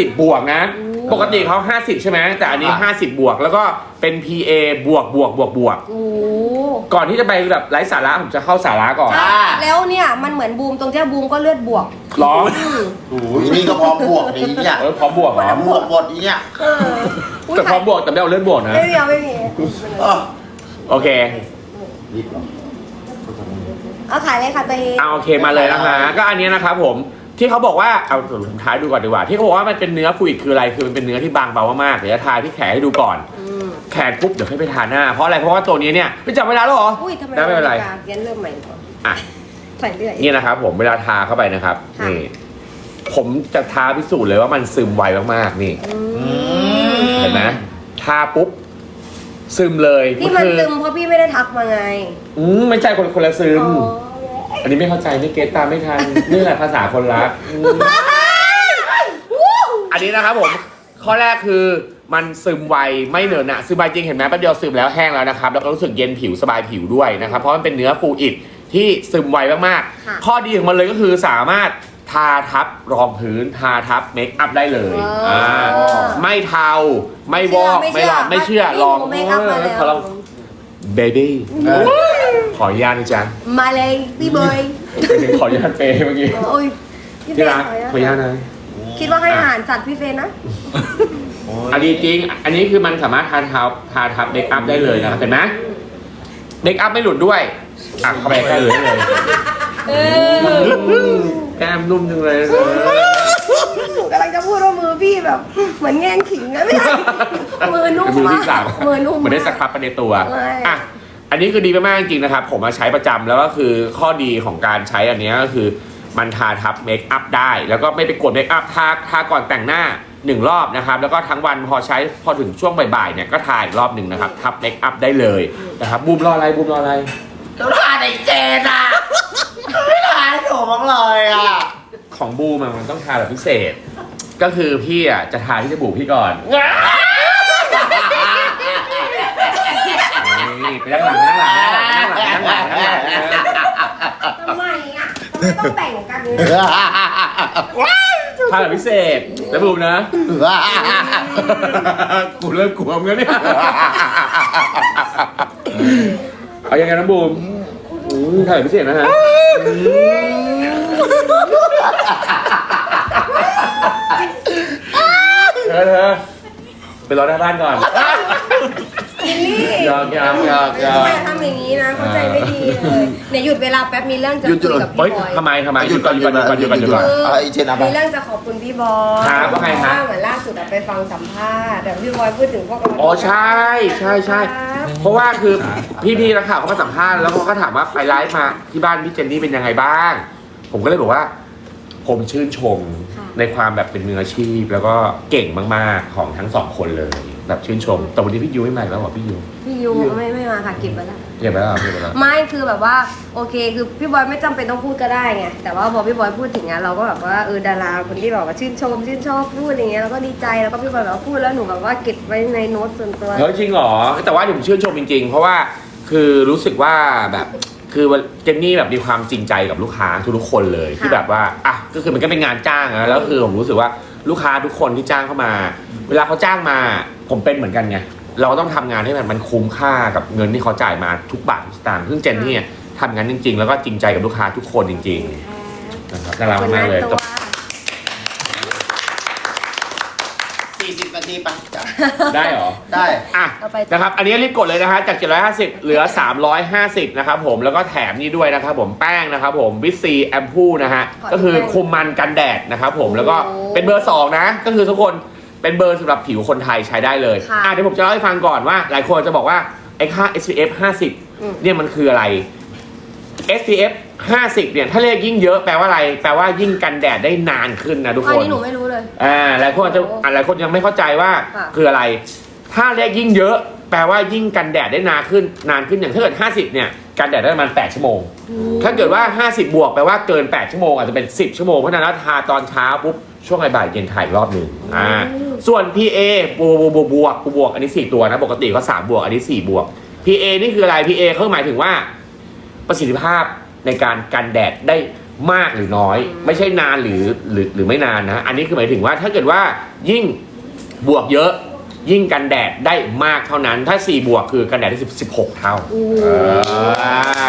10บวกนะ ปกติเขา50ใช่ไหมแต่อันนี้50บวก แล้วก็เป็น PA บวกบวกบวกบวก โอ้ก่อนที่จะไปแบบไร้สาระผมจะเข้าสาระก่อนใช่แล้วเนี่ยมันเหมือนบูมตรงที่บูมก็เลือดบวกหรอโอ้ยนี่ก็พร้อมบวกนี้เนี่ยเออพร้อมบวกเหรอบวกหมดนี้เนี่ยเอออุ๊ยแต่พร้อมบวกแต่ไม่เอาเลือดบวกนะ ไม่มีเอาไม่มีเออโอเคเอาขายเลยค่ะตัวเอง เอาโอเคมาเลยนะคะ ก็อันนี้นะครับผม ที่เขาบอกว่าเอาสุดท้ายดูก่อนดีกว่า ที่เขาบอกว่ามันเป็นเนื้อฟลูอิดคืออะไรคือมันเป็นเนื้อที่บางเบามากๆเดี๋ยวจะทาที่แขนให้ดูก่อน อืมแขนปุ๊บเดี๋ยวให้ไปทาหน้าเพราะอะไรเพราะว่าตัวนี้เนี่ยไม่จับเวลาแล้วเหรออุ้ยทำไมได้ไม่เป็นไรเรียนเริ่มใหม่ก่อนอะ ใส่เรื่อย นี่นะครับผมเวลาทาเข้าไปนะครับค่ะ นี่ผมจะทาพิสูจน์เลยว่ามันซึมไวมากๆนี่อือืมมเห็นไหมทาปุ๊บซึมเลยที่มันคือซึมเพราะพี่ไม่ได้ทักมาไง อืมไม่ใช่คนคนละซึม อ๋อ อันนี้ไม่เข้าใจไม่เก็ตตามไม่ทันนี่แหละภาษาคนรักอืมอันนี้นะครับผม ข้อแรกคือมันซึมไวไม่เหนอะหนะซึมไวจริงเห็นไหมแป๊บเดียวซึมแล้วแห้งแล้วนะครับ แล้วก็รู้สึกเย็นผิวสบายผิวด้วยนะครับ เพราะมันเป็นเนื้อฟูอิดที่ซึมไวมากค่ะ ๆ ข้อดีของมันเลยก็คือสามารถทาทับรองพื้นทาทับเมคอัพได้เลยอ๋ออ่าไม่เทาไม่วอกไม่หลอกไม่เชื่อลองพี่หนูเมคอัพมาแล้วขอลองเบบี้ เออ ขออนุญาตนะจ๊ะมาเลยพี่บอยขออนุญาตเปย์เมื่อกี้โอ้ยพี่เฟที่ย์รักขออนุญาตนะคิดว่าให้อาหารสัตว์พี่เฟย์นะโยอันนี้จริง อันนี้คือมันสามารถทาทับทาทับเมคอัพได้เลยนะครับเห็นไหมเมคอัพไม่หลุดด้วยอะเข้าไปใกล้เลยเลยเออแก้มนุ่มจังเลยหนูกำลังจะพูดว่ามือพี่แบบ เหมือนแง่งขิงนะไม่ใช่มือนุ่มมือมาที่สามกมือนุ่มเหมือนได้สากครับไปในตัวใช่อะ อันนี้คือดีมากๆจริงๆนะครับ ผมมาใช้ประจำแล้วก็คือข้อดีของการใช้อันเนี้ยก็คือมันทาทับเมคอัพได้ แล้วก็ไม่ไปกดเมคอัพทาทาก่อนแต่งหน้าหนึ่งรอบนะครับ แล้วก็ทั้งวันพอใช้พอถึงช่วงบ่ายๆเนี่ยก็ทาอีกรอบหนึ่งนะครับ ทับเมคอัพได้เลยนะครับบูมรออะไรบูมรออะไรเจ้าทานไอ้เจนอะไม่ทานหนูบ้างเลยอะของบูมอะมันต้องทาแบบพิเศษ ก็คือพี่อะจะทาที่จมูกพี่ก่อน นี่ไปด้านหลังด้านหลังด้านหลังด้านหลังด้านหลังด้านหลังทำไมอะทำไมต้องแบ่งกันเนี่ยทาแบบพิเศษแล้วบูมนะกูเริ่มกลัวมึงแล้วเนี่ยเอายังไงนะบูมอืมถ่ายพิเศษนะฮะเธอเธอไปรอหน้าบ้านก่อน ลิลลี่หยอกหยอกหยอกหยอกอย่าทำอย่างนี้นะเข้าใจไม่ดีเลยเนี่ยหยุดเวลาแป๊บมีเรื่องจะหยุดหยุคุด ยกับเฮ้ยพี่บอยทำไมทำไมหยุดก่อนหยุดก่อนหยุดก่อนหยุดก่อนหยุดก่อน เอาไอ้เจนเอาไป มีเรื่องจะขอบคุณพี่บอยครับว่าไงครับเหมือนล่าสุดอะไปฟังสัมภาษณ์แต่พี่บอยพูดถึงพวกเรา อ๋อใช่ใช่ใช่ครับเพราะว่าคือพี่ๆนักข่าวเขามาสัมภาษณ์แล้วเขาก็ถามว่าไปไลฟ์มาที่บ้านพี่เจนนี่เป็นยังไงบ้าง ผมก็เลยบอกว่า ผมชื่นชมในความแบบเป็นมืออาชีพ แล้วก็เก่งมากๆของทั้งสองคนเลย แบบชื่นชม แต่วันนี้พี่ยูไม่มาอีกแล้วเหรอพี่ยูพี่ยูไม่ไม่มาค่ะเก็บไว้แล้วเก็บไปแล้วเหรอเก็บไปแล้วไม่คือแบบว่าโอเคคือพี่บอยไม่จำเป็นต้องพูดก็ได้ไงแต่ว่าพอพี่บอยพูดถึงอะเราก็แบบว่าเออดาราคนที่แบบว่าชื่นชม ชื่นชอบพูดอย่างเงี้ยเราก็ดีใจแล้วก็พี่บอยแบบว่าพูดแล้วหนูแบบว่าเก็บไว้ในโน้ตส่วนตัว เฮ้ยจริงเหรอแต่ว่าผมชื่นชมจริง ๆ เพราะว่าคือรู้สึกว่าแบบคือเจนนี่แบบมีความจริงใจกับลูกค้าทุกๆคนเลยที่แบบว่าอะก็คือมันก็เป็นงานจ้างนะแล้วคือผมรู้สึกว่าลูกค้าทุกคนที่จ้างเข้ามา เวลาเขาจ้างมา ผมเป็นเหมือนกันไงเราก็ต้องทำงานให้มันมันคุ้มค่ากับเงินที่เขาจ่ายมาทุกบาททุกสตางค์ซึ่งเจนนี่เนี่ยทำงานจริง ๆ แล้วก็จริงใจกับลูกค้าทุกคนจริงๆนะครับน่ารักมากเลยขอบคุณนะตัว40นาทีไปจ้ะได้เหรอ ได้ อะเอาไป นะครับ อันนี้รีบกดเลยนะฮะจาก 750 เหลือ 350 นะครับผม แล้วก็แถมนี่ด้วยนะครับผมแป้งนะครับผมวิซีแอมพูนะฮะ ขอดูก็คือแป้งคุมมันกันแดดนะครับผม แล้วก็โอ้เป็นเบอร์ 2 นะ ก็คือทุกคน เป็นเบอร์สำหรับผิวคนไทยใช้ได้เลยค่ะอะเดี๋ยวผมจะเล่าให้ฟังก่อนว่า หลายคนจะบอกว่า ไอ้ค่า SPF อืม 50 เนี่ยมันคืออะไร SPF 50 เนี่ย ถ้าเลขยิ่งเยอะแปลว่าอะไร แปลว่ายิ่งกันแดดได้นานขึ้นนะทุกอัคนนนี้หนูไม่รู้เลย อ่าหลายคนอาจจะอ่าหลายคนยังไม่เข้าใจว่าค่ะ คืออะไร ถ้าเลขยิ่งเยอะ แปลว่ายิ่งกันแดดได้นานขึ้นนานขึ้นอย่างถ้าเกิด 50 เนี่ยกันแดดได้ประมาณ 8 ชั่วโมง ถ้าเกิดว่า 50 บวกแปลว่าเกิน 8 ชั่วโมงอาจจะเป็น 10 ชั่วโมงเพราะฉะนั้นแล้วทาตอนเช้าปุ๊บช่วงบ่ายๆเย็นถ่ายรอบหนึ่งอ่าส่วน PA บวกบวกบวกบวกบวกอันนี้ 4 ตัวนะปกติก็3บวกอันนี้ 4 บวก PA นี่คืออะไร PA เขาหมายถึงว่าประสิทธิภาพในการกันแดดได้มากหรือน้อย ไม่ใช่นานหรือหรือหรือไม่นานนะ อันนี้คือหมายถึงว่าถ้าเกิดว่ายิ่งบวกเยอะ ยิ่งกันแดดได้มากเท่านั้น ถ้า 4 บวกคือกันแดดได้10 16 เท่าโอ้โหเอ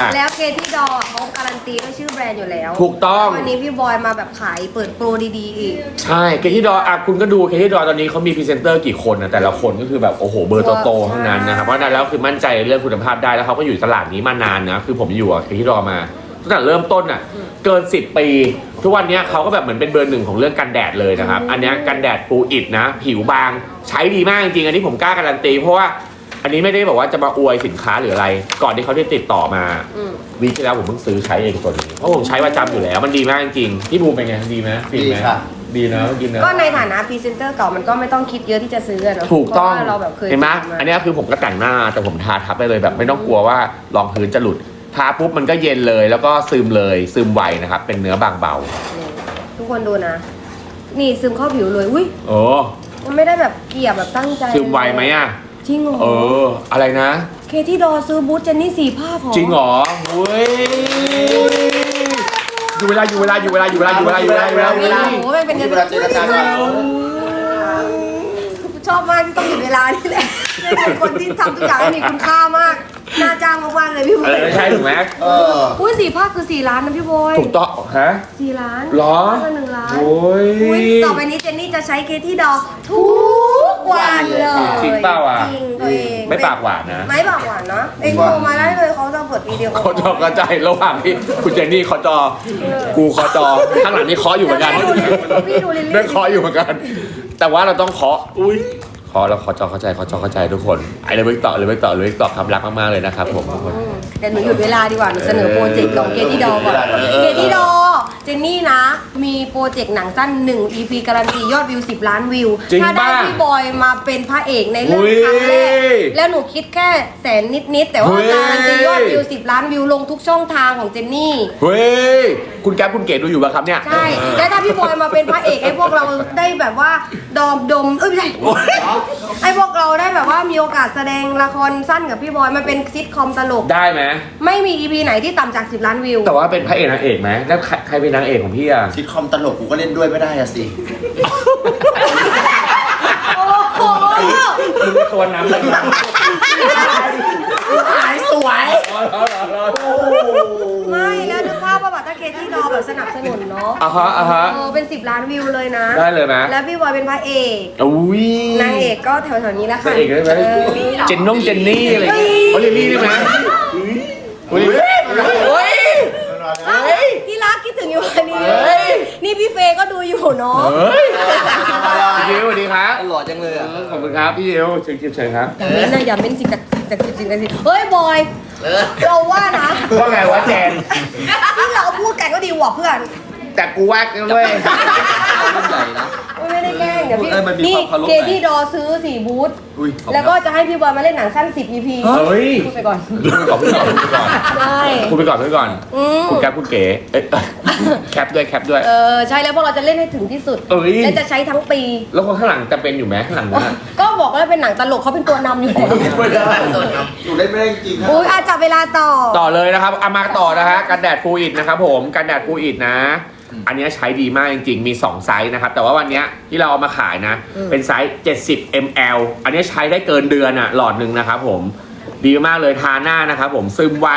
อแล้วเคที่ดอเขาการันตีด้วยชื่อแบรนด์อยู่แล้วถูกต้อง วันนี้พี่บอยมาแบบขายเปิดโปรดีๆอีก ใช่เคที่ดออะคุณก็ดูเคที่ดอตอนนี้เขามีพรีเซนเตอร์กี่คนนะแต่ละคนก็คือแบบโอ้โหเบอร์โตๆทั้งนั้นนะครับเพราะฉะนั้นแล้วคือมั่นใจในเรื่องคุณภาพได้แล้วเขาก็อยู่ตลาดนี้มานานนะคือผมอยู่กับเคที่ดอมา ตั้งแต่เริ่มต้นอะเกิน 10 ปี ทุกวันเนี้ยเขาก็แบบเหมือนเป็นเบอร์หนึ่งของเรื่องกันแดดเลยนะครับ อันเนี้ยกันแดดฟูอิดนะ ผิวบางใช้ดีมากจริงๆอันนี้ผมกล้าการันตี เพราะว่าอันนี้ไม่ได้บอกว่าจะมาอวยสินค้าหรืออะไร ก่อนที่เขาได้ติดต่อมาอืม วีคที่แล้วผมเพิ่งซื้อใช้เองตัวนี้เพราะผมใช้ประจำอยู่แล้วมันดีมากจริงๆพี่บูมเป็นไงดีไหมฟินไหมดีค่ะ ดีนะกินนะ ก็ในฐานะพรีเซนเตอร์เก่ามันก็ไม่ต้องคิดเยอะที่จะซื้ออะเนอะถูกต้องเพราะว่าเราแบบเคยเห็นไหมทำาอันนี้คือผมก็แต่งหน้าแต่ผมทาทับได้เลยแบบไม่ต้องกลัวว่ารองพื้นจะหลุด ทาปุ๊บมันก็เย็นเลย แล้วก็ซึมเลยซึมไวนะครับ เป็นเนื้อบางเบานี่ทุกคนดูนะ นี่ซึมเข้าผิวเลยอุ้ยโอ้มันไม่ได้แบบเกลี่ยแบบตั้งใจซึมไวไหมอะจริงเหรอเออ อะไรนะ เคที่ดอซื้อบูธเจนนี่สี่ภาพเหรอจริงเหรอเว้ยอยู่เวลาอยู่เวลาอยู่เวลาอยู่เวลาอยู่เวลาอยู่เวลาอยู่เวลาอยู่เวลาโอ้โหมันเป็นเงินเวลาเจรจากันชอบมากที่ต้องหยุดเวลานี่แหละ เป็นคนที่ทำทุกอย่างให้มีคุณค่ามาก น่าจ้างมากๆเลยพี่บอเออยใช่ถูกไหมเออ อุ้ยสี่ภาพคือสี่ล้านนะพี่บอยถูกต้องฮะ สี่ล้านเหรอ ภาพละหนึ่งล้าน โอ้ย อุ๊ยต่อไปนี้เจนนี่จะใช้เคที่ดอทุกวันเลยจริงเปล่าอะ จริงตัวเองไม่ปากหวานนะไม่ปากหวานนะเองโทรมาได้เลยเขาจะเปิดวิดีโอเขาจอกระจายระหว่างที่คุณเจนนี่เคาะจอ กูเคาะจอ ข้างหลังนี่เคาะอยู่เหมือนกันพี่ดูลิลลี่ได้เคาะอยู่เหมือนกัน แต่ว่าเราต้องเคาะอุ้ย เราะแล้วขอจอเข้าใจขอจอเข้าใจทุกคนไอ้เลยเวิกต่อเลยเวิกต่อเลยเวิกต่อครับรักมากๆเลยนะครับผมทุกคน แต่หนูหยุดเวลาดีกว่าหนูเสนอโปรเจกต์ของเคที่ดอก่อนเออเคที่ดอเจนนี่นะ มีโปรเจกต์หนังสั้น 1 EP การันตียอดวิว 10 ล้านวิว จริงถ้าได้ป่ะพี่บอยมาเป็นพระเอกในเรื่องครั้งแรกแล้วหนูคิดแค่แสนนิด ๆ แต่ว่าการันตียอดวิว 10 ล้านวิวลงทุกช่องทางของเจนนี่ เฮ้ย คุณแก๊ปคุณเก๋ดูอยู่ป่ะครับเนี่ย ใช่ แล้วถ้าพี่บอยมาเป็นพระเอกให้พวกเราได้แบบว่าดอมดมเอ้ยไม่ใช่ให้พวกเราได้แบบว่ามีโอกาสแสดงละครสั้นกับพี่บอยมันเป็นซิทคอมตลก ได้ไหมไม่มี EP ไหนที่ต่ำจาก 10 ล้านวิว แต่ว่าเป็นพระเอกนางเอกไหมแล้วใครใครเป็นนางเอกของพี่อะซิทคอมตลกกูก็เล่นด้วยไม่ได้อะสิ โอ้โหมึงตัวน้ำเลยหายสวย ไม่แล้วนึกภาพว่าแบบถ้าเคที่ดอแบบสนับสนุนเนาะอะฮะอะฮะ เออเป็น 10 ล้านวิวเลยนะ ได้เลยไหมแล้วพี่บอยเป็นพระเอกอุ้ยนางเอกก็แถวๆนี้แหละนาค่ะงเอกได้ไหมออ เจนนงเจนนี่อะไรอย่างเงี้ยเขาเรียกนี่ได้ไหม อุ้ยเฮ้ย เอ้าที่รักคิดถึงอยู่วันนี้ เฮ้ย นี่พี่เฟย์ก็ดูอยู่เนาะ เฮ้ยพี่ดิวสวัสดีครับหล่อจังเลยอะ ขอบคุณครับพี่ดิวเชิญเชิญเชิญครับอย่าเม้นนะอย่าเม้นสิ่งจากสิ่งจากสิ่งสิ่งจากสิ่งเฮ้ยบอยเราว่านะว่าไงวะแจนที่เราพูดกันก็ดีกว่าเพื่อนแต่กูว่ากันเว้ย รุ่นใหญ่นะ ไม่ได้แกล้งเดี๋ยวพี่เอ้ยมันมีนี่ความเคารพเคหน่อยที่ดอซื้อสี่บูธอุ้ยขอบคุณแล้วก็จะให้พี่บอยมาเล่นหนังสั้น10 EP เฮ้ยพูดไปก่อนพูดไปก่อนพูดไปก่อน ใช่พูดไปก่อนพูดไปก่อน อืมคุณแก๊ปคุณเก๋เอ้ยแคปด้วยแคปด้วย เออใช่แล้วพวกเราจะเล่นให้ถึงที่สุดเอ้ย และจะใช้ทั้งปี แล้วคนข้างหลังจะเป็นอยู่ไหมข้างหลังนั้นอะก็บอกว่าเป็นหนังตลกเขาเป็นตัวนำอยู่แล้วไม่ได้หนูเล่นไม่ได้จริงๆครับ อุ้ยอาจับเวลาต่อ ต่อเลยนะครับเอามาต่อนะฮะกันแดดฟูอิดนะครับผมกันแดดฟูอิดนะอันเนี้ยใช้ดีมากจริงๆ มี 2 ไซส์นะครับ แต่ว่าวันเนี้ยที่เราเอามาขายนะ อืม เป็นไซส์ 70 ml อันเนี้ยใช้ได้เกินเดือนอะหลอดหนึ่งนะครับผม ดีมากเลยทาหน้านะครับผมซึมไว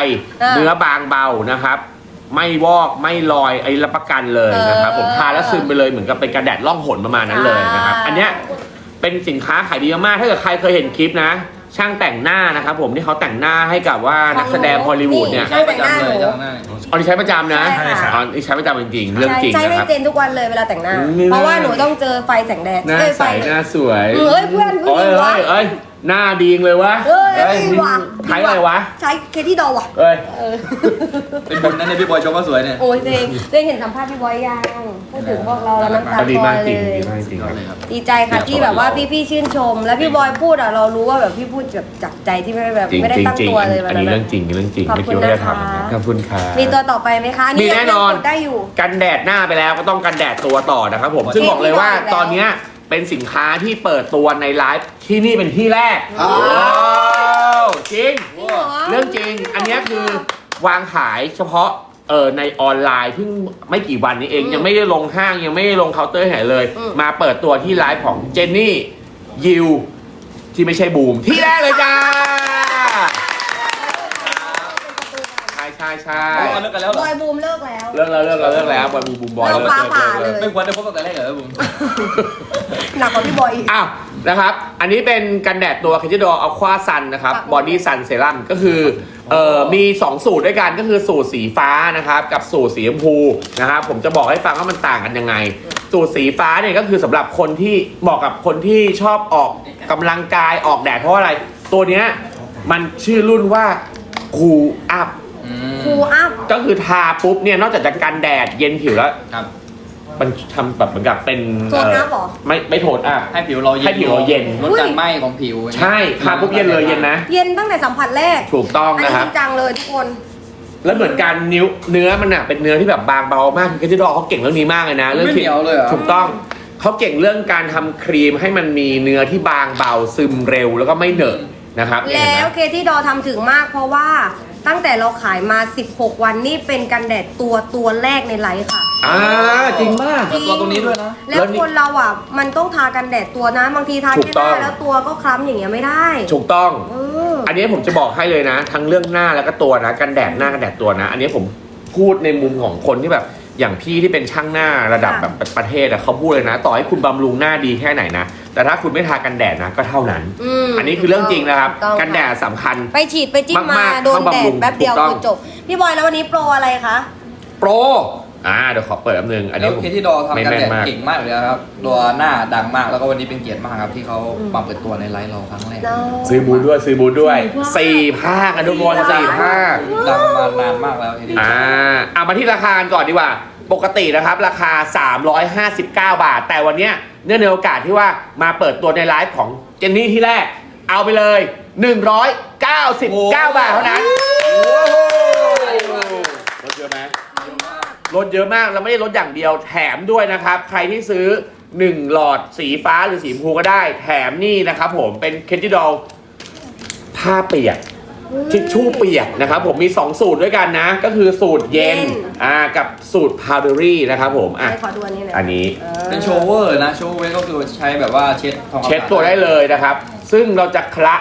เนื้อบางเบานะครับ ไม่วอกไม่ลอยไอ้รับประกันเลยนะครับ ผมทาแล้วซึมไปเลยเหมือนกับเป็นกระแดดล่องหนประมาณนั้นเลยนะครับอันเนี้ยเป็นสินค้าขายดีมากๆถ้าเกิดใครเคยเห็นคลิปนะ ช่างแต่งหน้านะครับผมที่เขาแต่งหน้าให้กับว่านักแสดงฮอลลีวูดเนี่ย ใช่แต่งหน้าหนูจังหน้าอันนี้ใช้ประจำนะใช่ค่ะอ๋อนี่ใช้ประจำจริงๆเรื่องจริงใช้นะให้ครับ เจนทุกวันเลยเวลาแต่งหน้า อืม เพราะว่าหนูต้องเจอไฟแสงแดดหน้าเอ้ยใสไฟหน้าสวยเอ้ยเพื่อนผู้โอ้หยญิงวะ เอ้ยเอ้ย หน้าดีเลยวะเอ้ยเอ้ยดีว่ะใช้อะไรวะ ใช้เคที่ดอว่ะเอ้ยเออเป็นบุญนะเนี่ยพี่บอยชมว่าสวยเนี่ยโอ้ยเจงเจงเห็นสัมภาษณ์พี่บอยยังพูดถึงพวกเราแล้วน้ำตาก็ดีคลอมากเลจริงยดีมากจริงยอคดรับเลยครับดีใจค่ะที่แบบว่าพี่ๆชื่นชม แล้วพี่บอยพูดอะเรารู้ว่าแบบพี่พูดแบบจากใจที่ไม่ได้แบบจริงไม่ได้จริงตั้งจริงตัวเลยอันนี้วัเรื่องจริงเรื่องจริงขอบไม่คุคิดณว่าจะนะคะทำอย่างนี้ขอบคุณค่ะมีตัวต่อไปไหมคะมีแน่นอนยังกดได้อยู่กันแดดหน้าไปแล้วก็ต้องกันแดดตัวต่อนะครับผมซึ่งบอกเลยว่าที่นี่ตอนเนี้ย เป็นสินค้าที่เปิดตัวในไลฟ์ที่นี่เป็นที่แรกอ้าวว้าว จริง จริงเหรอเรื่องจริง อันเนี้ยคือวางขายเฉพาะเออในออนไลน์เพิ่งไม่กี่วันนี้เองอืมยังไม่ได้ลงห้างยังไม่ได้ลงเคาน์เตอร์ไหนเลย อืม มาเปิดตัวที่ไลฟ์ของเจนนี่ยิวที่ไม่ใช่บูมที่แรกเลยจ้า ใช่ใช่ใช่เลิกกันแล้วเหรบออยบูมเลิกแล้ว เลิกแล้วเลิกแล้วเลิกแล้วบอยบูมบูมบอยเราเลิกฟ้าเลิกผ่าเลิกเลย ไม่ควรได้พบตั้งแต่แรกเหรอผมหนักกว่าพี่บอยอีก อ้าวนะครับ อันนี้เป็นกันแดดตัวคิจิโดอัลควาซันนะครับครับบอดี้ซันเซรั่มก็คือเอ่อมี 2 สูตรด้วยกันก็คือสูตรสีฟ้านะครับกับสูตรสีชมพูนะครับผมจะบอกให้ฟังว่ามันต่างกันยังไง สูตรสีฟ้าเนี่ยก็คือสำหรับคนที่เหมาะกับคนที่ชอบออกกำลังกายออกแดดเพราะอะไร ตัวเนี้ยมันชื่อรุ่นว่าคูอัพ คูลอัพ ก็คือทาปุ๊บเนี่ยนอกจากจะกันแดดเย็นผิวแล้ว ครับ มันทำแบบเหมือนกับเป็นโทนอัพเหรอ ไม่ไม่โทนอัพให้ผิวเราเย็นให้ผิวเราเย็น ลดการไหม้ของผิวใช่ทาปุ๊บเย็นเลยเย็นนะ เย็นตั้งแต่สัมผัสแรกถูกต้องอันนะนี้คจรับ ริงจังเลยทุกคน แล้วเหมือนการนิ้วเนื้อมันอะเป็นเนื้อที่แบบบางเบามากคือที่ดอเขาเก่งเรื่องนี้มากเลยนะเรื่องไม่ที่เหนียวเลยเหรอ ถูกต้องเขาเก่งเรื่องการทำครีมให้มันมีเนื้อที่บางเบาซึมเร็วแล้วก็ไม่เหนอะนะครับเนี่ยแล้วเห็นไหมเคที่ดอทำถึงมากเพราะว่า ตั้งแต่เราขายมา 16 วันนี่เป็นกันแดดตัวตัวแรกในไลฟ์ค่ะ อ่าจริงมากเปิดตัวตรงนี้ด้วยนะแล้วแล้วนี่ คนเราอะมันต้องทากันแดดตัวนะบางทีทาถูแค่กหต้อน้างแล้วตัวก็คล้ำอย่างเงี้ยไม่ได้ถูกต้อง เอออันนี้ผมจะบอกให้เลยนะ ทั้งเรื่องหน้าแล้วก็ตัวนะกันแดดหน้ากันแดดตัวนะ อันนี้ผมพูดในมุมของคนที่แบบอย่างพี่ที่เป็นช่างหน้าระดับค่ะแบบประเทศอะเขาพูดเลยนะ ต่อให้คุณบำรุงหน้าดีแค่ไหนนะ แต่ถ้าคุณไม่ทากันแดดนะก็เท่านั้น มอันนี้คือเรื่องจริงนะครับ ถูต้องกันแดดสำคัญ ไปฉีดไปจิ้มมามากๆโดนต้องแดบำรุดงแป๊บเดียวถูกต้องคือจบ พี่บอยแล้ววันนี้โปรอะไรคะ โปรอ่าเดี๋ยวขอเปิดแป๊บนึงอันแล้นี้วผมเคที่ดอทำไม่กันแม่แดนดมาก เก่งมากเลยนะครับตัวหน้าดังมากแล้วก็วันนี้เป็นเกียรติมากครับที่เขามาเปิดตัวในไลฟ์เราครั้งแรกซื้อบูธด้วยซื้อบูธด้วยสี่สี่ภาภาคคอะทุกคนสี่สี่ภาภาคคดังมานานมากแล้วทีนี้อ่าเอามาที่ราคาก่อนดีกว่า ปกตินะครับ ราคา 359 บาท แต่วันเนี้ย เนื่องในโอกาสที่ว่ามาเปิดตัวในไลฟ์ของเจนนี่ที่แรก เอาไปเลย 199 บาทเท่านั้นลดเยอะไหมลดเยอะมากแล้วไม่ได้ลดอย่างเดียวแถมด้วยนะครับ ใครที่ซื้อ 1 หลอดสีฟ้าหรือสีชมพูก็ได้ แถมนี่นะครับผมเป็นเคจิดอลผ้าเปียก ทิชชู่เปียกนะครับผมมี 2 สูตรด้วยกันนะ ก็คือสูตรเย็นเย็น อ่ากับสูตรพาวเดอรี่นะครับผมอะให้ขอดูอันนี้หน่อยอันนี้ ออเป็นโชเวอร์นะโชเวอร์ก็คือใช้แบบว่าเช็ดทำความเช็ดตัวได้เลยนะครับ ซึ่งเราจะคละ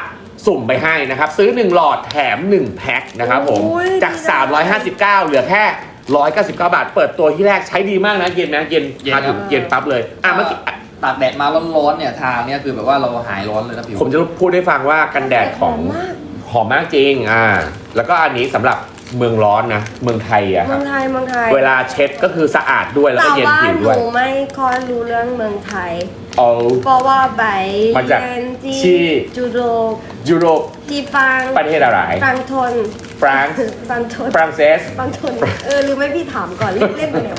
สุ่มไปให้นะครับ ซื้อ 1 หลอดแถม 1 แพ็คนะครับผม โอ้ยจาก ดีจัง 359 เหลือแค่ 199 บาท เปิดตัวที่แรกใช้ดีมากนะเย็นนะเย็นมาถึงเย็นปั๊บเลย อะเมื่อกี้อะตากแดดมาร้อนๆเนี่ยทาเนี่ยคือแบบว่าเราหายร้อนเลยนะผิวผมจะพูดให้ฟังว่ากันแดดของหอมมาก หอมมากจริงอ่าแล้วก็อันนี้สำหหรับเมืองร้อนนะ เมืองไทยอะคเมืรัอบ งไทยเมืองไทยเวลาเช็ดก็คือสะอาดด้วยแล้วแต่ก็เย็นว่าผิวหด้วย นูไม่ค่อยรู้เรื่องเมืองไทย เอา เพราะว่าไปมาจากเรียนที่ที่จุโรปยุโรปที่ฟังประเทศอะไรฟังทนฝรั่งฟังทนฝรั่งเศส ฟังทนเออหรือไม่พี่ถามก่อนเล่นเล่นไปแล้ว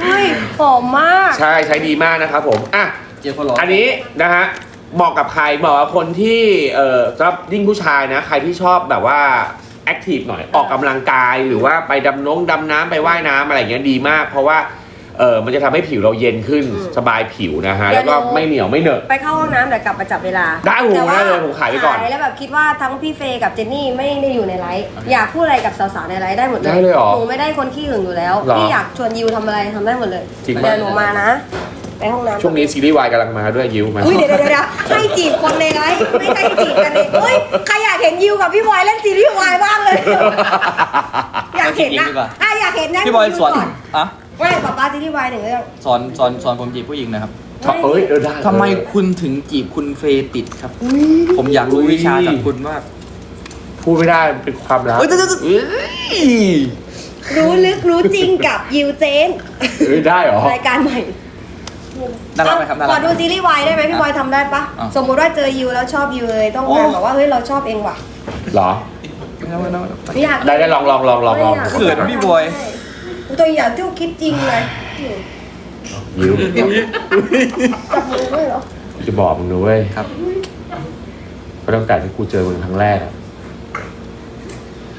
เฮ้ยหอมมาก ใช่ใช้ดีมากนะครับผม อะ เจลคนร้อนอันนี้นะฮะ เหมาะกับใครเหมาะกับคนที่เอ่อสำหรับยิ่งผู้ชายนะ ใครที่ชอบแบบว่าแอคทีฟหน่อยออกกำลังกายหรือว่าไปดำน้งดำน้ำไปว่ายน้ำอะไรอย่างเงี้ยดีมาก เพราะว่าเออมันจะทำให้ผิวเราเย็นขึ้นอืมสบายผิวนะฮะเดี๋แล้ยววก็หนูไม่เหนียวไม่เหนอะ ไปเข้าห้องน้ำเดี๋ยวกลับมาจับเวลาได้โอ้โหแต่ว่าได้เลยผมขายไว้ก่อนขแล้วแบบคิดว่าทั้งพี่เฟย์กับเจนนี่ไม่ได้อยู่ในไลฟ์อยากพูดอะไรกับสาวๆในไลฟ์ได้หมดเลยได้เลยเหรอหนูไม่ได้คนขี้หึงอยู่แล้วเหรอพี่อยากชวนยิวทำอะไรทำได้หมดเลยจริงปะ เดี๋ยวหนูมานะ ไปห้องน้ำช่วงนี้ซีรีส์วายกำลังมาด้วยยิวมา อุ้ยเดี๋ยวเดี๋ยวเดี๋ยวให้จีบคนในไลฟ์ไม่ใช่จีบกันเองเฮ้ยใครอยากเห็นยิวกับพี่บอยเล่นซีรีส์วายบ้างเลย อยากเห็นนะอะอยากเห็นนะพี่บอยสอนก่อะไม่ป๊าป๊าซีรีส์วายหนึ่งเรื่องสอนสอนสอนผมจีบผู้หญิงหนะครับชอบเอ้ยเออได้ทำไมคุณถึงจีบคุณเฟย์ติดครับ ผมอยากรู้วิชาจากคุณมาก พูดไม่ได้มันเป็นความลับเอ้ยเดี๋ยวเดี๋ยวเดี๋ยวรู้ลึกรู้จริงกับยิวเจนเอ้ยได้เหรอรายการใหม่ น่ารักไหมครับน่าขรัอกดูซีรีส์วายได้ไหมพี่บอยทำได้ปะอะสมมุติว่าเจอยิวแล้วชอบยิวเลยต้องโอ้การบอกว่าเฮ้ยเราชอบเองว่ะเหรอ ไม่เอาไม่เอาไม่เอา ไม่อยากได้ได้ลองลองลองลองลองไม่ยากเขินพี่บอยตัวอย่างที่คิดจริงเลยยิวจับมือด้วยเหรอกูจะบอกมึงนะเว้ยครับ เพราะตั้งแต่ที่กูเจอมึงครั้งแรกอะ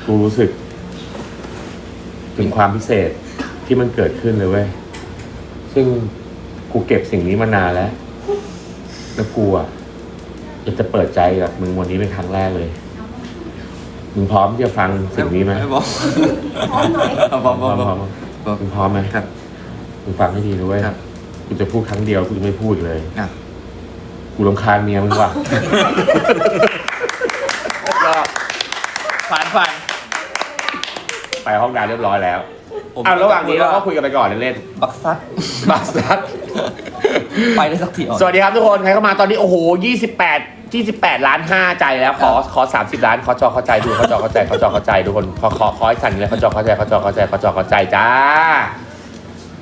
กูรู้สึก ถึงความพิเศษที่มันเกิดขึ้นเลยเว้ย ซึ่ง กูเก็บสิ่งนี้มานานแล้ว แล้วกูอะอยากจะเปิดใจกับมึงวันนี้เป็นครั้งแรกเลย มึงพร้อมที่จะฟังสิ่งนี้ไหมไม่บอกพร้อมหน่อยเอาบอกบอกบอกบอกมึงพร้อมไหมครับมึงฟังให้ดีนะเว้ยครับกูจะพูดครั้งเดียวกูจะไม่พูดอีกเลยอะกูรำคาญเมียมึงว่ะก็ผ่านผ่านไปห้องน้ำเรียบร้อยแล้ว ผมอะระหว่างนี้เราก็คุยกันไปก่อนเล่นบักซัดๆบัสซัดไปได้สักทีอะ สวัสดีครับทุกคนใครเข้ามาตอนนี้โอ้โห 28 28 ล้าน 5 ใจแล้วขอขอ 30 ล้านขอจอเข้าใจดูขอจอเข้าใจขอจอเข้าใจทุกคนขอขอขอให้สั่นเลยขอจอเข้าใจขอจอเข้าใจขอจอเข้าใจจ้า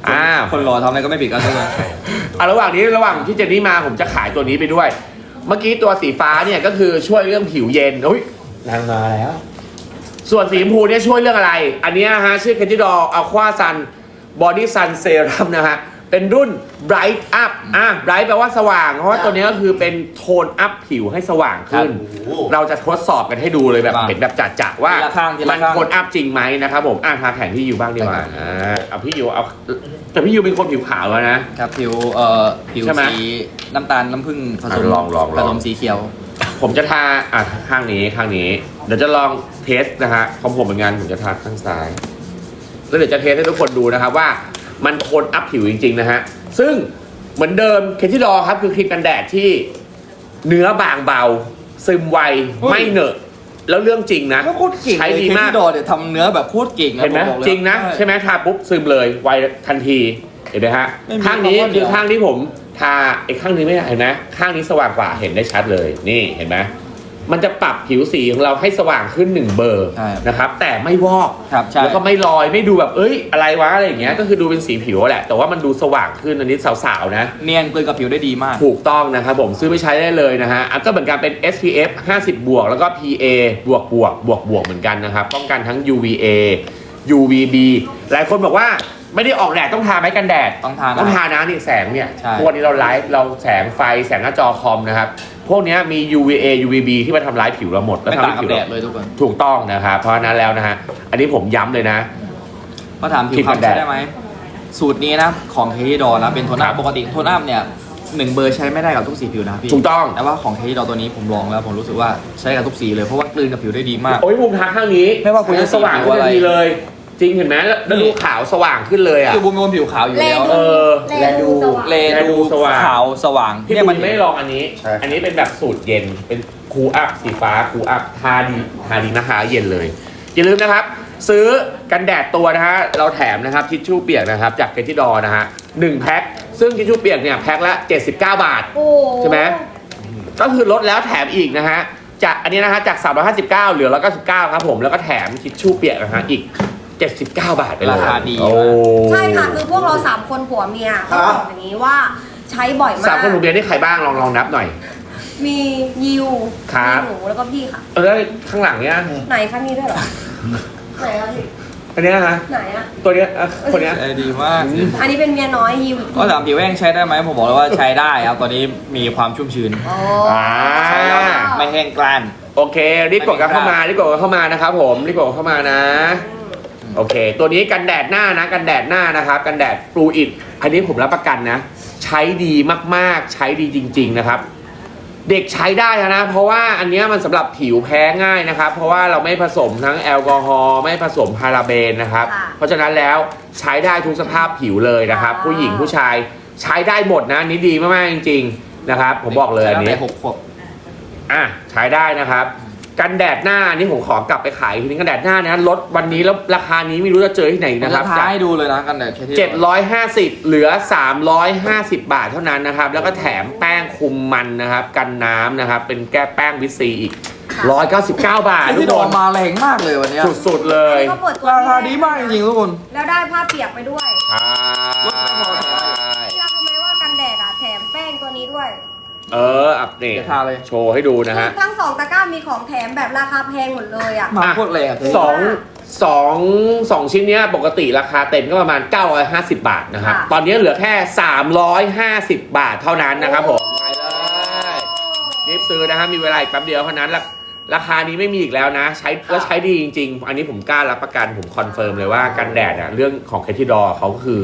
อ้าว คนรอทำอะไรก็ไม่ผิดก็เลยอะระหว่างนี้ระหว่างที่เจนนี่มาผมจะขายตัวนี้ไปด้วย เมื่อกี้ตัวสีฟ้าเนี่ยก็คือช่วยเรื่องผิวเย็นอุ้ยนางมาแล้ว ส่วนสีชมพูเนี่ยช่วยเรื่องอะไร อันเนี้ยฮะชื่อ c a n d y d o a Aqua Sun Body Sun Serum นะฮะ เป็นรุ่น Bright Up อะ Bright แปลว่าสว่าง เพราะว่าตัวเนี้ยก็คือเป็นโทนอัพผิวให้สว่างขึ้นเราจะทดสอบกันให้ดูเลยแบบครับเห็นแบบจัดๆว่า ทีละข้างทีละมันข้าง โทนอัพจริงไหมนะครับผมอะทาแขนพี่ยูบ้างดีกว่าได้ครับอ่าเอาพี่ยูเอาแต่พี่ยูเป็นคนผิวขาวแล้วนะ ครับผิวเอ่อผิวใช่ไหมสีน้ำตาลน้ำผึ้งผสมอะลองลองลอง ผสมสีเขียว ผมจะทาอะข้างนี้ข้างนี้ เดี๋ยวจะลองเทสนะฮะของผมเหมือนกันผมจะทาข้างซ้าย แล้วเดี๋ยวจะเทสให้ทุกคนดูนะครับว่ามันโทนอัพผิวจริง ๆ นะฮะ ซึ่งเหมือนเดิมเคที่ดอครับคือครีมกันแดดที่เนื้อบางเบา ซึมไวเฮ้ย ไม่เหนอะแล้วเรื่องจริงนะแล้วโคตรเก่งใช้เลยดีเคมาก ที่ดอเนี่ยทำเนื้อแบบโคตรเก่งนะเห็นไหมผบอกลย จริงนะ ใช่ไหมทาปุ๊บซึมเลยไวทันทีเห็นไหมฮะ ไม่มีข้างนี้คำว่าเดี๋คืยวอข้างที่ผม ทาไอ้ข้างนี้ไม่ได้เห็นไหมข้างนี้สว่างกว่าเห็นได้ชัดเลย นี่เห็นไหมมันจะปรับผิวสีของเราให้สว่างขึ้นหนึ่งเบอร์ใช่นะครับ แต่ไม่วอกครับใช่ แล้วก็ไม่ลอยไม่ดูแบบเอ้ย อะไรวะอะไรอย่างเงี้ยก็คือดูเป็นสีผิวแหละ แต่ว่ามันดูสว่างขึ้นอันนี้สาวๆนะ เนียนกลืนกับผิวได้ดีมาก ถูกต้องนะครับผมซื้อไปใช้ได้เลยนะฮะอะก็เหมือนกันเป็น SPF 50 บวก แล้วก็ PA บวกบวกบวกบวกเหมือนกันนะครับ ป้องกันทั้ง UVA UVB หลายคนบอกว่า ไม่ได้ออกแดดต้องทาไหมกันแดด ต้องทานะ ต้องทานะนี่แสงเนี่ยใช่ พวกนี้เราไลฟ์เราแสงไฟแสงหน้าจอคอมนะครับ พวกเนี้ยมี UVA UVB ที่มาทำร้ายผิวเราหมดแล้วไม่ทำต่างให้กับผิวแดเราดเลยทุกคนถูกต้องนะครับ เพราะฉะนั้นแล้วนะฮะ อันนี้ผมย้ำเลยนะ มาถามผิครีวมกันคำแดดใช้ได้ไหมสูตรนี้นะของเคที่ดอนะเป็นโทนอัครัพบ ปกติโทนอัพเนี่ยหนึ่งเบอร์ใช้ไม่ได้กับทุกสีผิวนะพี่ถูกต้อง แต่ว่าของเคที่ดอตัวนี้ผมลองแล้วผมรู้สึกว่าใช้กับทุกสีเลยเพราะว่ากลืนกับผิวได้ดีมาก โอ้ยมุมทาข้างนี้ไม่ว่าคุณจะสว่างขึ้นทันทีเลย จริงเห็นไหมแล้วแล้วนี่ดูขาวสว่างขึ้นเลยอะ คือบูมเป็นคนผิวขาวอยู่แล้ว เออ แลดูสว่างเลแลดูดูสว่าง ขาวสว่างพี่เนี่ยบุมัญนไม่ได้ลองอันนี้ ใช่ อันนี้เป็นแบบสูตรเย็น เป็นคูลอัพสีฟ้าคูลอัพทาดีทาดีนะคะเย็นเลย อย่าลืมนะครับ ซื้อกันแดดตัวนะฮะ เราแถมนะครับทิชชู่เปียกนะครับ จากเฟติดอนะฮะหนึ่งแพ็ค ซึ่งทิชชู่เปียกเนี่ยแพ็คละ 79 บาท โอ้ใช่ไหม ก็คือลดแล้วแถมอีกนะฮะ จากอันนี้นะฮะจาก 359 เหลือ 199 ครับผม แล้วก็แถมทิชชู่เปียกนะฮะอีก 79 บาทไปเลยราคาดี โอ้ ใช่ค่ะ คือพวกเราสามคนผัวเมียครัเขาบบอกอย่างนี้ว่าใช้บ่อยมากสามคนหนูเบียร์นี่ใครบ้างลองลองนับหน่อย มียิวครับมีหนูแล้วก็พี่ค่ะ เออแล้วข้างหลังเนี้ยไหนคะมีด้วยเหรอ ไหนอะพี่อันเนี้ยฮะไหนอะตัวเนี้ยอะคนเนี้ย ใช้ดีมากอันนี้เป็นเมียน้อยยิวอีกทีก็ถามผิวแห้งใช้ได้ไหมผมบอกเลยว่าใช้ได้ครับตอนนี้มีความชุ่มชื้น อ๋ออ่าใช้แล้วไม่แห้งกร้าน โอเครีบกดกันเข้ามารีบกดกันเข้ามานะครับผมรีบกดกันเข้ามานะ โอเค ตัวนี้กันแดดหน้านะ กันแดดหน้านะครับ กันแดดฟลูอิดอันนี้ผมรับประกันนะ ใช้ดีมากๆ ใช้ดีจริง ๆ นะครับ เด็กใช้ได้นะ เพราะว่าอันเนี้ยมันสำหรับผิวแพ้ง่ายนะครับ เพราะว่าเราไม่ผสมทั้งแอลกอฮอล์ไม่ผสมพาราเบนนะครับค่ะเพราะฉะนั้นแล้วใช้ได้ทุกสภาพผิวเลยนะครับ ผู้หญิงผู้ชายใช้ได้หมดนะอันนี้ดีมากๆจริง ๆ นะครับ ผมบอกเลยอันนี้ใช้ตั้งแต่หกขวบอะใช้ได้นะครับ กันแดดหน้านี่ผมขอกลับไปขายทีนึงกันแดดหน้านะลดวันนี้แล้วราคานี้ไม่รู้จะเจอที่ไหนผมนะคจะรับท้าจากให้ดูเลยนะกันแดดใช้ที่750เหลือ350บาทเท่านั้นนะครับ แล้วก็แถมแป้งคุมมันนะครับ กันน้ำนะครับ เป็นแก้แป้งวิตซีอีก199บาทใช้ทุที่กดคอนกมาแรงมากเลยวันเนี้ยสุดๆเลยก็เปิดตัวราคาดีมากจริงๆทุกคน แล้วได้ผ้าเปียกไปด้วยใช่พี่รักรู้ไหมว่ากันแดดอะแถมแป้งตัวนี้ด้วย เอออัปเดตจะทาเลย โชว์ให้ดูนะฮะคือทั้งสองตะกร้ามีของแถมแบบราคาแพงหมดเลยอะมาโคตรแรงอะสองสองสองชิ้นเนี้ยปกติราคาเต็มก็ประมาณ 950 บาทนะครับตอนนี้เหลือแค่ 350 บาทเท่านั้นนะครับผมไปเลยรีบซื้อนะฮะมีเวลาอีกแป๊บเดียวเท่านั้นราราคานี้ไม่มีอีกแล้วนะ ใช้แล้วใช้ดีจริง ๆ อันนี้ผมกล้ารับประกันผมคอนเฟิร์มเลยว่ากันแดดอะเรื่องของเคที่ดอเขาคือ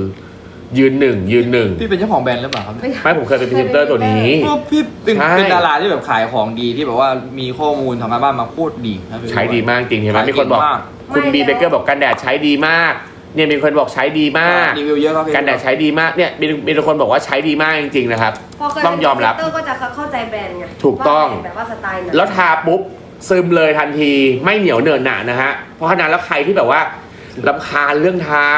ยืนหนึ่งยืนหนึ่งพี่เป็นเจ้าของแบรนด์หรือเปล่าครับไม่ผมเคยเป็นพรีเซนเตอร์ตัวนี้ก็พี่เป็นใช่ เป็นดาราที่แบบขายของดีที่แบบว่ามีข้อมูลทำการบ้านมาโคตรดีนะพี่ ใช้ดีมากจริงเห็นไหมขายมีคนบอกเก่งมาก คุณไม่บีแล้วเบเกอร์บอกกันแดดใช้ดีมาก เนี่ยมีคนบอกใช้ดีมาก รีวิวเยอะครับพี่กันแดดใช้ดีมากเนี่ยมีมีคนบอกว่าใช้ดีมากจริงๆนะครับพอเคยต้องยอมรับเป็นพรีเซนเตอร์ก็จะเข้าใจแบรนด์ไงถูกต้อง ว่าแบรนด์แบบว่าสไตล์ไหน แล้วทาปุ๊บซึมเลยทันทีไม่เหนียวเหนอะหนะนะฮะเพราะฉะนั้นแล้วใครที่แบบว่าลำคาญเรื่องทา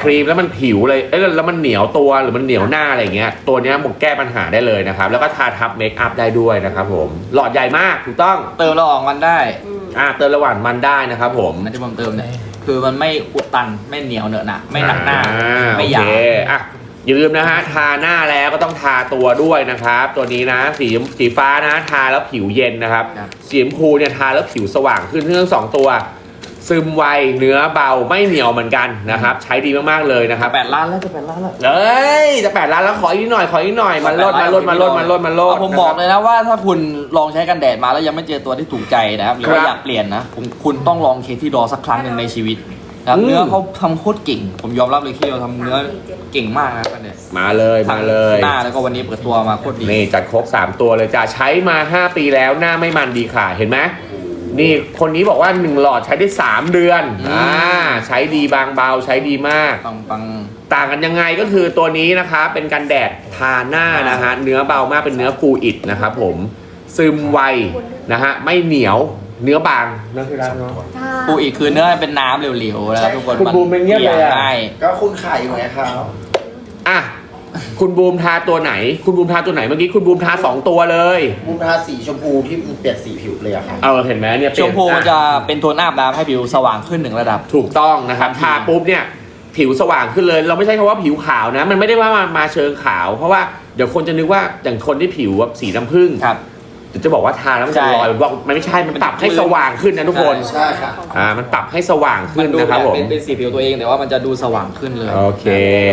ครีมแล้วมันผิวเลยเอ้ยแล้วมันเหนียวตัวหรือมันเหนียวหน้าอะไรอย่างเงี้ยตัวเนี้ยหมกแก้ปัญหาได้เลยนะครับ แล้วก็ทาทับเมคอัพได้ด้วยนะครับผมหลอดใหญ่มากถูกต้องเติมเราออกมันได้อืมอ่าเติมระหว่างมันได้นะครับผมอันที่ผมเติมเนี่ยคือมันไม่อุดตันไม่เหนียวเหนอะหนะไม่หนักหน้าอ่ไม่หยาโอเคอะอย่าลืมนะฮะทาหน้าแล้วก็ต้องทาตัวด้วยนะครับ ตัวนี้นะสีสีฟ้านะทาแล้วผิวเย็นนะครับครับสีชมพูเนี่ยทาแล้วผิวสว่างขึ้นทั้งสองตัว ซึมไวเนื้อเบาไม่เหนียวเหมือนกันนะครับ ใช้ดีมากๆเลยนะครับแปดล้านแล้วจะแปดล้านแล้วเอ้ยจะแปดล้านแล้วขออีกนิดหน่อยขออีกนิดหน่อยมันลดมันลดมันลดมันลดมันลดผมบอกเลยนะว่าถ้าคุณลองใช้กันแดดมาแล้วยังไม่เจอตัวที่ถูกใจนะครับหรือว่าอยากเปลี่ยนนะผมคุณต้องลองเคที่ดอสักครั้งหนึ่งในชีวิตนะครับเนื้อเขาทำโคตรเก่ง ผมยอมรับเลยที่เราทำเนื้อเก่งมากนะกันแดดมาเลยมาเลยหน้าแล้วก็วันนี้เปิดตัวมาโคตรดีนี่จัดครบ 3 ตัวเลยจะใช้มา 5 ปีแล้วหน้าไม่มันดีค่ะเห็นไหม นี่คนนี้บอกว่า 1 หลอดใช้ได้ 3 เดือนอืมอ่าใช้ดีบางเบาใช้ดีมาก ปังปัง ต่างกันยังไงก็คือตัวนี้นะคะ เป็นกันแดดทาหน้านะฮะเนื้อเบามากเป็นเนื้อฟูอิดนะครับผมซึมไวนะฮะไม่เหนียวเนื้อบางนะคือรักเนาะถ้าปูอีกคือเนื้อเป็นน้ำเหลวๆนะครับทุกคนคุณบูมเป็นเงียบเลยอะง่ายก็คุณขายอยู่ไงครับ อะ คุณบูมทาตัวไหน คุณบูมทาตัวไหนเมื่อกี้คุณบูมทาสองตัวเลย มุมทาสีชมพูที่มันเปลี่ยนสีผิวเลยอะครับเออเห็นไหมเนี่ยเปชลี่ยมนพูอ่จะเป็นโทนหน้าดำให้ผิวสว่างขึ้นหนึ่งระดับ ถูกต้องนะครับทาปุ๊บเนี่ยผิวสว่างขึ้นเลย เราไม่ใช่คำว่าผิวขาวนะ มันไม่ได้ว่ามามาเชิงขาว เพราะว่าเดี๋ยวคนจะนึกว่าอย่างคนที่ผิวแบบสีน้ำผึ้งครับ เดี๋ยวจะบอกว่าทาแล้วมันจะใช่ลอยมันบอกมันไม่ใช่มันปรับให้สว่างขึ้นนะทุกคนใช่ค่ะอ่ามันปรับให้สว่างขึ้นนะครับผมเป็นเป็นสีผิวตัวเองแต่ว่ามันจะดูสว่างขึ้นเลยโอเค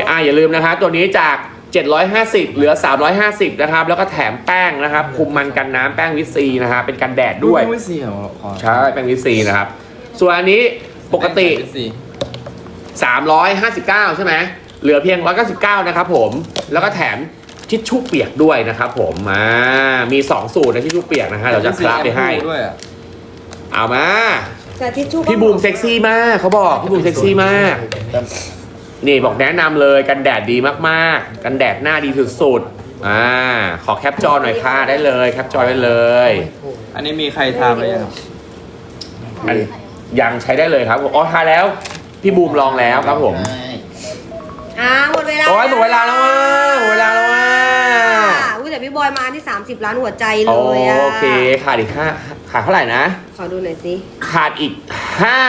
อะอย่าลืมนะครับตัวนี้จาก 750 เหลือ 350 นะครับ แล้วก็แถมแป้งนะครับ คุมมันกันน้ำแป้งวิตซีนะครับเป็นกันแดดด้วยไม่สีเหรอขอใช่แป้งวิตซีนะครับ ส่วนอันนี้ปกติวิซี359 ใช่ไหมเหลือเพียง 199 นะครับผมแล้วก็แถม ทิชชู่เปียกด้วยนะครับผมอ่ามี2สูตรนะทิชชู่เปียกนะฮะเราจะคลับไปให้ ด้วยอะเอามา แต่ทิชชู่ก็พี่บูมเซ็กซี่มากเขาบอกพี่บูมเซ็กซี่มาก นี่บอกแนะนำเลยกันแดดดีมากๆ กันแดดหน้าดีสุดๆอ่าขอแคปจอหน่อยค่ะได้เลยแคปจอได้เลยอันนี้มีใครทาไปยังครับอันยังใช้ได้เลยครับผมอ๋อทาแล้ว พี่บูมลองแล้วครับผม อ่าหมดเวลาโอ้ยหมดเวลาแล้วว่ะหมดเวลาแล้วว่ะ อุ้ยแต่พี่บอยมาที่ 30 ล้านหัวใจเลโอยอะเค ขาดอีกห้าขาดเท่าไหร่นะ ขอดูหน่อยสิ ขาดอีกห้า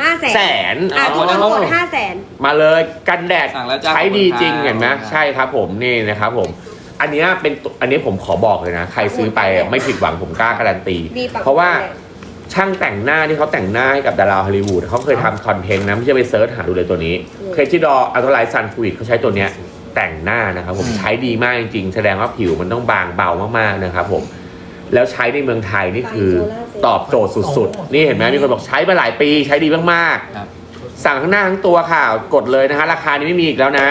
ห้าแสน แสนอะอ๋อทุกคนกดห้าแสน มาเลยกันแดดสั่งแล้วจ้าใช้ดีจริงขอบคุณค่ะเห็นไหมใช่ครับผมนี่นะครับผม อันเนี้ยเป็นตัวอันนี้ผมขอบอกเลยนะ ใครซื้อไปอะไม่ผิดหวังผมกล้าการันตี ดีปังเพราะว่าช่างแต่งหน้าที่เขาแต่งหน้าให้กับดาราฮอลลีวูดเขาเคยทำคอนเทนต์นะไม่ใช่ไปเซิร์ชหาดูเลยตัวนี้เคที่ดออัลตร้าไลท์ซันฟูดเขาใช้ตัวเนี้ย แต่งหน้านะครับ ผมใช้ดีมากจริงๆ แสดงว่าผิวมันต้องบางเบามากๆนะครับ ผม แล้วใช้ในเมืองไทยนี่คือตอบโจทย์สุดๆ นี่เห็นไหมมีคนบอกใช้มาหลายปีใช้ดีมากครับ ๆ สั่งทั้งหน้าทั้งตัวค่ะกดเลยนะฮะราคานี้ไม่มีอีกแล้วนะ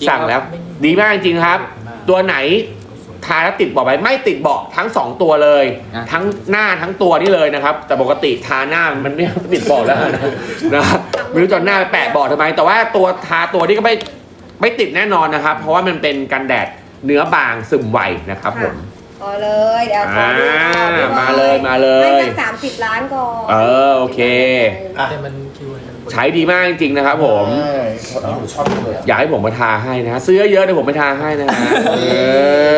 จริงครับสั่งแล้ว ดีมากจริงๆครับ ตัวไหนทาแล้วติดเบาะไหมไม่ติดเบาะทั้งสองตัวเลยทั้งหน้าทั้งตัวนี่เลยนะครับ แต่ปกติทาหน้ามันไม่ ติดเบาะแล้วนะนะไม่รู้จะเอาหน้าไปแปะเบาะทำไม แต่ว่าตัวทาตัวนี้ก็ไม่ ไม่ติดแน่นอนนะครับ เพราะว่ามันเป็นกันแดดเนื้อบางซึมไวนะครับผม พอเลยเดี๋ยวขอดูค่ะอ่าพี่บอยมาเลยมาเลย ให้สักสามสิบล้านก่อนเออโอเค อะ แต่มันคิวอะไรกันใช้ดีมากจริงๆนะครับผมเออหนูชอบเลยอะอยากให้ผมมาทาให้นะฮะซื้อเยอะๆเดี๋ยวผมไปทาให้นะฮะเอ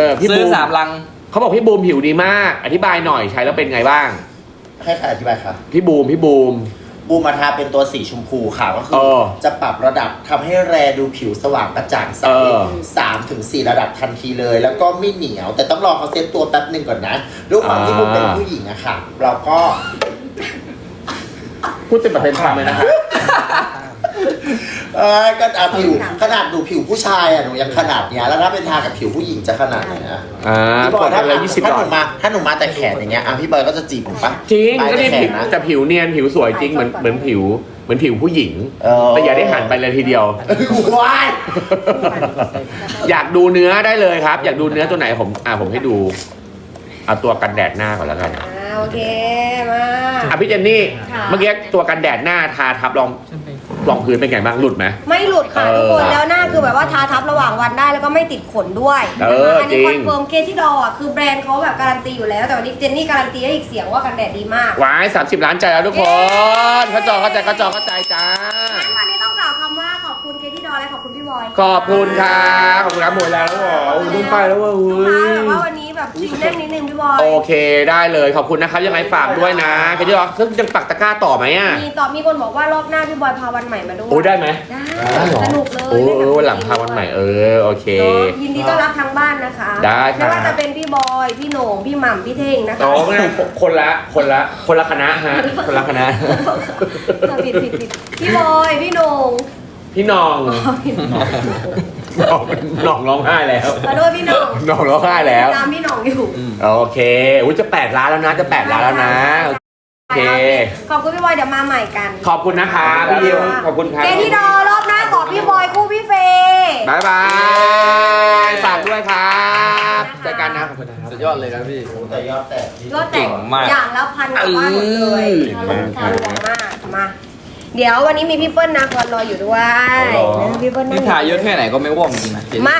อพี่ซื้บูอมสามลัง เขาบอกพี่บูมผิวดีมาก อธิบายหน่อยใช้แล้วเป็นไงบ้าง ให้ใครอธิบายคะพี่บูมพี่บูม บูมมาทาเป็นตัวสีชมพูค่ะก็คืเออจะปรับระดับทำให้แรดูผิวสว่างกระจ่างใสเออสามถึงสี่ระดับทันทีเลย แล้วก็ไม่เหนียว แต่ต้องรอเขาเซ็ตตัวแป๊บหนึ่งก่อนนะด้วยความที่บูมเป็นผู้หญิงอะค่ะ เราก็ พูดเต็มประเด็นทำเลยนะครับ เออก็อะผิวขนาดดูผิวผู้ชายอะหนูยังขนาดเนี้ยแล้วถ้าเป็นทากับผิวผู้หญิงจะขนาดไหนอะอ่าพี่บกอยดถ้าไปเลยยี่สิบถ้าดหอนูลมาถ้าหนูมาแต่แขนอย่างเงี้ยอะพี่บอยก็จะจีบหนูปะจริงปลายก็แต่นี่แขผินวนะ แต่ผิวเนียนผิวสวยจริงเหมือนเหมือนผิวเหมือนผิวผู้หญิง เออ แต่อย่าได้หันไปเลยทีเดียว ว้ายอยากดูเนื้อได้เลยครับ อยากดูเนื้อตัวไหนผมอ่าผมให้ดูเอาตัวกันแดดหน้าก่อนแล้วกันอ่าโอเค มา อะพี่เจนนี่ค่ะ เมื่อกี้ตัวกันแดดหน้าทาทับรอง รองพื้นเป็นไงบ้างหลุดไหม ไม่หลุดค่ะเออทุกคนแล้วหน้าคือแบบว่าทาทับระหว่างวันได้แล้วก็ไม่ติดขนด้วยเออนะคะอันนี้จริคองนเฟิร์มเคที่ดออะคือแบรนด์เขาแบบการันตีอยู่แล้ว แต่วันนี้เจนนี่การันตีให้อีกเสียงว่ากันแดดดีมากวาย30ล้านใจแล้วทุกคนเข้าจอเข้าใจเข้าจอเข้าใจจ้า งั้นวันนี้ต้องกล่าวคำว่าขอบคุณเคที่ดอและขอบคุณพี่บอยขอบคุณครับขอบคุณครับหมดแล้วแล้วเหรอโอ้ยนุ่มไปแล้วเว้ย ลูกอุ้ค้าแบบยว่าวันนี้ แบบคิวแน่นนิดนึงพี่บอย โอเคได้เลยขอบคุณนะครับยังไงฝากด้วยนะใครที่รอซึ่งยังปักตะกร้าต่อไหมอะมีต่อมีคนบอกว่ารอบหน้าพี่บอยพาวันใหม่มาด้วยโอ้ได้ไหมได้ได้เหรอสนุกเลยโอ้เออล่วันกับหลังพาวันใหม่เออโอเคเนอะยินดีต้อนรับทางบ้านนะคะได้ครับไม่ว่าจะเป็นพี่บอยพี่โหน่งพี่หม่ำพี่เท่งนะคะน้องนะคนละคนละคนละคณะฮะคนละคณะผิดผิดผิดพี่บอยพี่โหน่งพี่น้อง น้องน้องร้องไห้แล้วขอโทษพี่โหน่งน้องร้องไห้แล้วตามพี่โหน่งอยู่โอเคอุ้ยจะแปดล้านแล้วนะจะแปดล้านแล้วนะโอเคขอบคุณพี่บอยเดี๋ยวมาใหม่กัน ขอบคุณนะคะพี่ยิวขอบคุณครับเกที่ดอรอบหน้าขอพี่บอยคู่พี่เฟย์บายบายฝากด้วยครับเจอกันนะขอบคุณนะครับสุดยอดเลยครับพี่แต่ยอดแต่ที่รถแต่เก่งมากอย่างละพันกว่าบ้านหมดเลยเก่งมากทะลวงมากมา เดี๋ยววันนี้มีพี่เปิ้ลนาคอนรออยู่ด้วยอ๋อเหรอพี่เปิ้ลนั่นี่งถ่ายเยอะแค่ไหนก็ไม่ว่องจริงนะมา